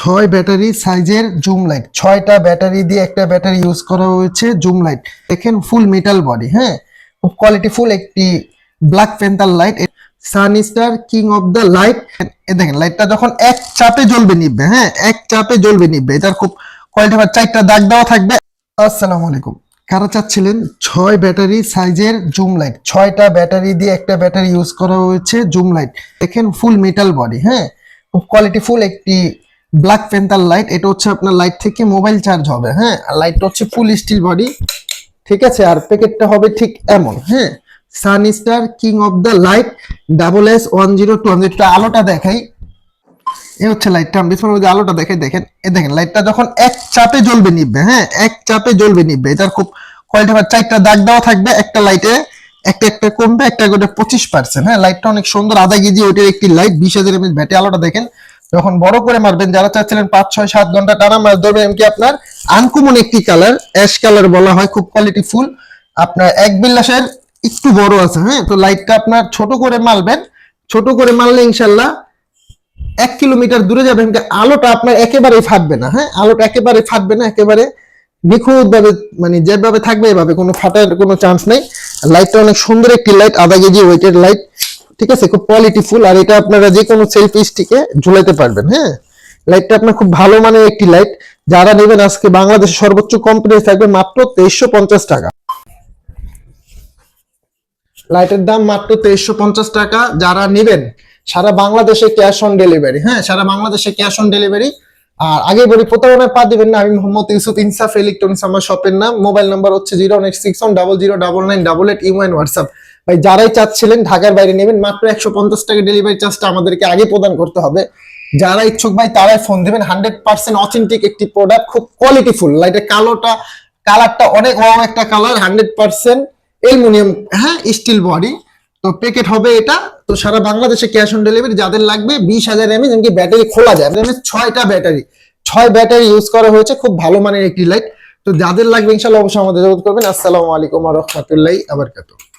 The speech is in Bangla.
ছয় ব্যাটারি সাইজের জুম লাইট। ছয়টা ব্যাটারি দিয়ে একটা ব্যাটারি ইউজ করা হয়েছে জুম লাইট। দেখেন ফুল মেটাল বডি হ্যাঁ? খুব কোয়ালিটিফুল একটি black panther light sun star king of the light দেখেন লাইটটা যখন এক চাপে জ্বলবে নিবে হ্যাঁ? এক চাপে জ্বলবে নিবে এটার খুব কোয়ালিটি চারটা দাগ দেওয়া থাকবে। আসসালামু আলাইকুম। কারা চাচ্ছিলেন? ছয় ব্যাটারি সাইজের জুম লাইট। ছয়টা ব্যাটারি দিয়ে একটা ব্যাটারি ইউজ করা হয়েছে জুম লাইট। দেখেন ফুল মেটাল বডি হ্যাঁ? খুব কোয়ালিটিফুল একটি ব্ল্যাক পেন্টার লাইট এটা হচ্ছে আপনার লাইট থেকে মোবাইল চার্জ হবে হ্যাঁ? আর লাইটটা হচ্ছে ফুল স্টিল বডি ঠিক আছে? আর প্যাকেটটা হবে ঠিক এমন হ্যাঁ? Sun star king of the light double S one zero two hundred আলোটা দেখাই। এ হচ্ছে লাইটটা আমি আলোটা দেখে দেখেন। এ দেখেন লাইটটা যখন এক চাপে জ্বলবে নিবে হ্যাঁ? এক চাপে জ্বলবে নিবে। এটার খুব কোয়ালিটি চারটা দাগ দেওয়া থাকবে, একটা লাইটে একটা একটা কমবে, একটা করে পঁচিশ পার্সেন্ট হ্যাঁ? লাইটটা অনেক সুন্দর, আধা কেজি ওইটার একটি লাইট বিশ হাজার এমএস ব্যাটারি আলোটা দেখেন। যখন বড় করে মারবেন, যারা চাচ্ছিলেন পাঁচ, ছয়, সাত ঘণ্টা টানা মাছ ধরবেন এমনকি আপনার আনকমন একটি কালার অ্যাশ কালার বলা হয়, খুব কোয়ালিটি ফুল। আপনার এক বিল্লাসের একটু বড় আছে হ্যাঁ? তো লাইটটা আপনার ছোট করে মারবেন। ছোট করে মারলে ইনশাল্লাহ এক কিলোমিটার দূরে যাবেন আলোটা আপনার একেবারেই ফাটবে না হ্যাঁ? আলোটা একেবারে ফাটবে না, একেবারে নিখুঁত ভাবে মানে যেভাবে থাকবে এভাবে, কোনো ফাটার কোনো চান্স নেই। লাইটটা অনেক সুন্দর একটি লাইট আধা কেজি ওয়েটের লাইট ঠিক আছে? খুব কোয়ালিটি ফুল আর এটা আপনারা যে কোনো সেলফি স্টিকে ঝুলাইতে পারবেন হ্যাঁ? লাইটটা আপনার খুব ভালো মানের একটি লাইট যারা নেবেন আজকে বাংলাদেশের সর্বোচ্চ কম প্রাইস থাকবে মাত্র তেইশশো পঞ্চাশ টাকা। লাইটের দাম মাত্র তেইশশো পঞ্চাশ টাকা। যারা নেবেন, সারা বাংলাদেশে ক্যাশ অন ডেলিভারি হ্যাঁ? সারা বাংলাদেশে ক্যাশ অন ডেলিভারি আর আগে বলি প্রতারণায় পা দিবেন না, আমি মোহাম্মদ ইউসুফ ইনসাফ ইলেকট্রনিক্স আমার শপের নাম। মোবাইল নাম্বার হচ্ছে zero eight six one double zero double nine double eight UN WhatsApp. ভাই, যারাই চাচ্ছিলেন ঢাকার বাইরে নেবেন, মাত্র একশো পঞ্চাশ টাকা ডেলিভারি চার্জটা আমাদেরকে আগে প্রদান করতে হবে। যারা ইচ্ছুক ভাই, তারাই ফোন দেবেন। হান্ড্রেড পার্সেন্ট অথেন্টিক একটি প্রোডাক্ট খুব কোয়ালিটিফুল লাইটের কালোটা কালারটা অনেক রং একটা কালার হান্ড্রেড পার্সেন্ট অ্যালুমিনিয়াম হ্যাঁ স্টিল বডি তো প্যাকেট হবে এটা। তো সারা বাংলাদেশে ক্যাশ অন ডেলিভারি যাদের লাগবে, বিশ হাজার এমএচ এমনকি ব্যাটারি খোলা যায়। এমএচ ছয়টা ব্যাটারি ছয় ব্যাটারি ইউজ করা হয়েছে, খুব ভালো মানের একটি লাইট তো যাদের লাগবে, ইনশাল্লাহ অবশ্যই আমাদের করবেন। আসসালামু আলাইকুম রহমতুল্লাহ আবরকাতুহ